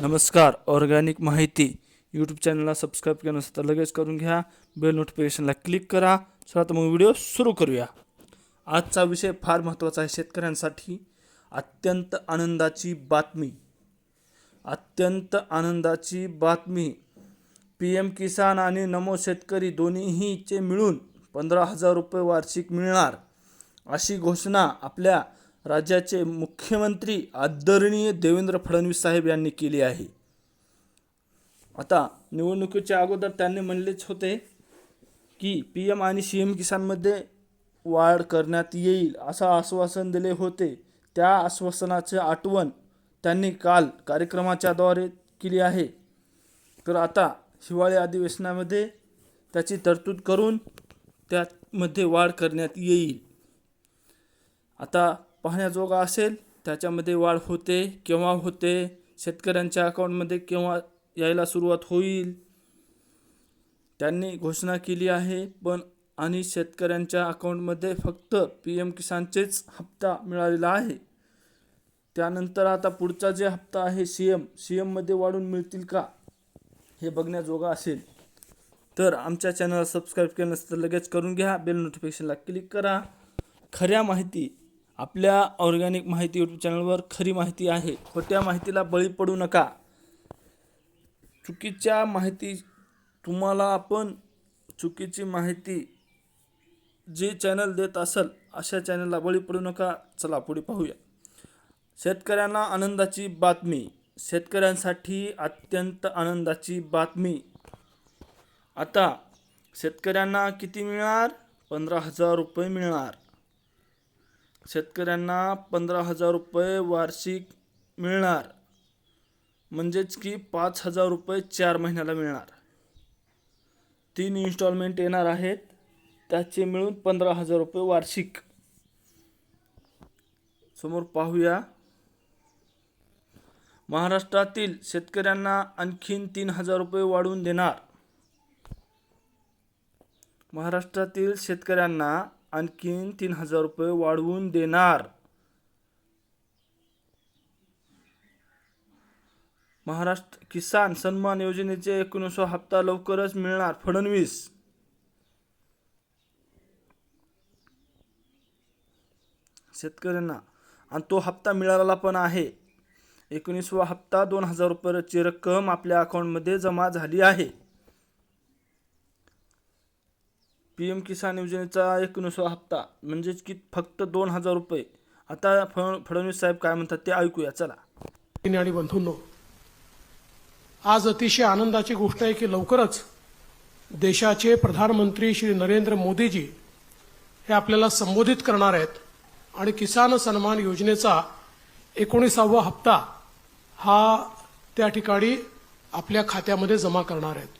नमस्कार ऑर्गॅनिक माहिती यूट्यूब चॅनलला सबस्क्राईब केलं नसेल तर लगेच करून घ्या. बेल नोटिफिकेशनला क्लिक करा. चला तर मग व्हिडिओ सुरू करूया. आजचा विषय फार महत्त्वाचा आहे शेतकऱ्यांसाठी. अत्यंत आनंदाची बातमी. अत्यंत आनंदाची बातमी. पी एम किसान आणि नमो शेतकरी दोन्हीचे मिळून पंधरा हजार रुपये वार्षिक मिळणार अशी घोषणा आपल्या राज्याचे मुख्यमंत्री आदरणीय देवेंद्र फडणवीस साहेब यांनी केली आहे. आता निवडणुकीच्या अगोदर त्यांनी म्हणलेच होते की पी एम आणि सी एम किसानमध्ये वाढ करण्यात येईल असं आश्वासन दिले होते. त्या आश्वासनाचे आठवण त्यांनी काल कार्यक्रमाच्याद्वारे केली आहे. तर आता हिवाळी अधिवेशनामध्ये त्याची तरतूद करून त्यामध्ये वाढ करण्यात येईल. आता पाहण्याजोगा असेल त्याच्यामध्ये वाढ होते केव्हा होते शेतकऱ्यांच्या अकाउंटमध्ये केव्हा यायला सुरुवात होईल? त्यांनी घोषणा केली आहे पण आणि शेतकऱ्यांच्या अकाउंटमध्ये फक्त पी एम किसानचेच हप्ता मिळालेला आहे. त्यानंतर आता पुढचा जे हप्ता आहे सी एम सी एममध्ये वाढून मिळतील का? हे बघण्याजोगा असेल. तर आमच्या चॅनलला सबस्क्राईब केलं नसतं तर लगेच करून घ्या बेल नोटिफिकेशनला क्लिक करा. खऱ्या माहिती आपल्या ऑर्गॅनिक माहिती यूट्यूब चॅनलवर खरी माहिती आहे खोट्या माहितीला बळी पडू नका. चुकीच्या माहिती तुम्हाला आपण चुकीची माहिती जे चॅनल देत असेल अशा चॅनलला बळी पडू नका. चला पुढे पाहूया. शेतकऱ्यांना आनंदाची बातमी. शेतकऱ्यांसाठी अत्यंत आनंदाची बातमी. आता शेतकऱ्यांना किती मिळणार? पंधरा हजार रुपये मिळणार. शेतकऱ्यांना पंधरा हजार रुपये वार्षिक मिळणार. म्हणजेच की पाच हजार रुपये चार महिन्याला मिळणार. तीन इन्स्टॉलमेंट येणार आहेत. त्याचे मिळून पंधरा हजार रुपये वार्षिक. समोर पाहूया. महाराष्ट्रातील शेतकऱ्यांना आणखीन तीन हजार रुपये वाढवून देणार. महाराष्ट्रातील शेतकऱ्यांना आणखीन तीन हजार रुपये वाढवून देणार. महाराष्ट्र किसान सन्मान योजनेचे एकोणीसवा हप्ता लवकरच मिळणार. फडणवीस. शेतकऱ्यांना आणि तो हप्ता मिळालेला पण आहे. एकोणीसवा हप्ता दोन हजार रुपयाची रक्कम आपल्या अकाउंटमध्ये जमा झाली आहे. पी एम किसान योजनेचा एकोणीसवा हप्ता. म्हणजेच की फक्त दोन हजार रुपये. आता फड फडणवीस साहेब काय म्हणतात ते ऐकूया. चला. आणि बंधूंनो आज अतिशय आनंदाची गोष्ट आहे की लवकरच देशाचे प्रधानमंत्री श्री नरेंद्र मोदीजी हे आपल्याला संबोधित करणार आहेत. आणि किसान सन्मान योजनेचा एकोणीसावा हप्ता हा त्या ठिकाणी आपल्या खात्यामध्ये जमा करणार आहेत.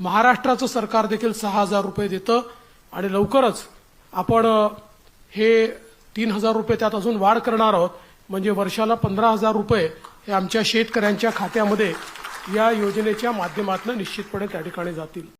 महाराष्ट्राचं सरकार देखील सहा हजार रुपये देतं आणि लवकरच आपण हे तीन हजार रुपये त्यात अजून वाढ करणार आहोत. म्हणजे वर्षाला पंधरा हजार रुपये हे आमच्या शेतकऱ्यांच्या खात्यामध्ये या योजनेच्या माध्यमातून निश्चितपणे त्या ठिकाणी जातील.